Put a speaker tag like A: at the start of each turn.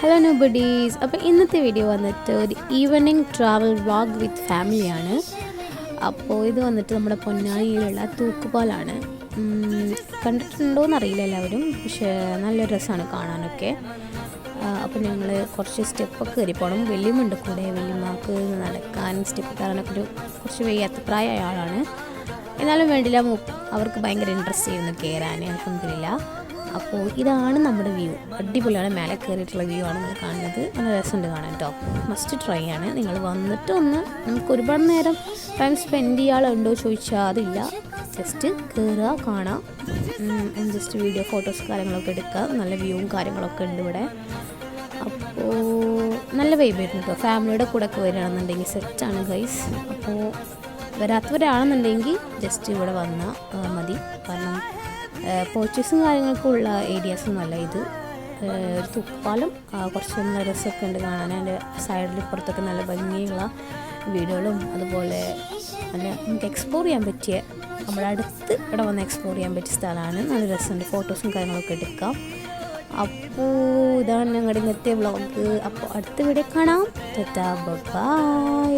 A: Hello no buddies അപ്പോൾ ഇന്നത്തെ video വന്നിട്ട് ഒരു ഈവനിങ് ട്രാവൽ വ്ളോഗ് വിത്ത് ഫാമിലിയാണ് അപ്പോൾ ഇത് വന്നിട്ട് നമ്മുടെ പൊന്നാനിയിലുള്ള തൂക്കുപാലാണ്. കണ്ടിട്ടുണ്ടോ അറിയില്ല എല്ലാവരും പക്ഷേ നല്ല രസമാണ് കാണാനൊക്കെ. അപ്പോൾ ഞങ്ങൾ കുറച്ച് സ്റ്റെപ്പൊക്കെ കയറി പോകണം വെല്ലുമുണ്ട് കൂടെ. വലിയമ്മക്ക് നടക്കാൻ സ്റ്റെപ്പ് കയറാനൊക്കെ ഒരു കുറച്ച് വയ്യാത്ത പ്രായമായ ആളാണ്. എന്നാലും വേണ്ടില്ല അവർക്ക് ഭയങ്കര ഇൻട്രസ്റ്റ് ചെയ്യുന്നു കയറാൻ അലഹമില്ല അപ്പോൾ ഇതാണ് നമ്മുടെ വ്യൂ അടിപൊളിയാണ് മേലെ കയറിയിട്ടുള്ള വ്യൂ ആണ് നിങ്ങൾ കാണുന്നത്. നല്ല രസമുണ്ട് കാണാൻ കേട്ടോ മസ്റ്റ് ട്രൈ ആണ്. നിങ്ങൾ വന്നിട്ട് ഒന്ന് നമുക്ക് ഒരുപാട് നേരം ടൈം സ്പെൻഡ് ചെയ്യാളുണ്ടോ ചോദിച്ചാൽ അതില്ല. ജസ്റ്റ് കയറുക കാണാം. ജസ്റ്റ് വീഡിയോ ഫോട്ടോസ് കാര്യങ്ങളൊക്കെ എടുക്കുക. നല്ല വ്യൂവും കാര്യങ്ങളൊക്കെ ഉണ്ട് ഇവിടെ. അപ്പോൾ നല്ല വൈബ് ആയിരുന്നു കേട്ടോ ഫാമിലിയുടെ കൂടെ ഒക്കെ വരികയാണെന്നുണ്ടെങ്കിൽ സെറ്റാണ് ഗൈസ് അപ്പോൾ വരാത്തവരാണെന്നുണ്ടെങ്കിൽ ജസ്റ്റ് ഇവിടെ വന്നാൽ മതി. കാരണം പോർച്ചേസും കാര്യങ്ങൾക്കും ഉള്ള ഏരിയാസും നല്ല ഇത്. ഒരു തുപ്പാലും കുറച്ച് നല്ല രസമൊക്കെ ഉണ്ട് കാണാൻ. അതിന്റെ സൈഡിൽ പുറത്തൊക്കെ നല്ല ഭംഗിയുള്ള വീടുകളും അതുപോലെ നല്ല നമുക്ക് എക്സ്പ്ലോർ ചെയ്യാൻ പറ്റിയ നമ്മുടെ അടുത്ത് ഇവിടെ വന്ന് എക്സ്പ്ലോർ ചെയ്യാൻ പറ്റിയ സ്ഥലമാണ്. നല്ല രസമുണ്ട്. ഫോട്ടോസും കാര്യങ്ങളൊക്കെ എടുക്കാം. അപ്പോൾ ഇതാണ് ഞങ്ങളുടെ ഇന്നത്തെ വ്ളോഗ് അപ്പോൾ അടുത്ത വീഡിയോ കാണാം. ബൈ.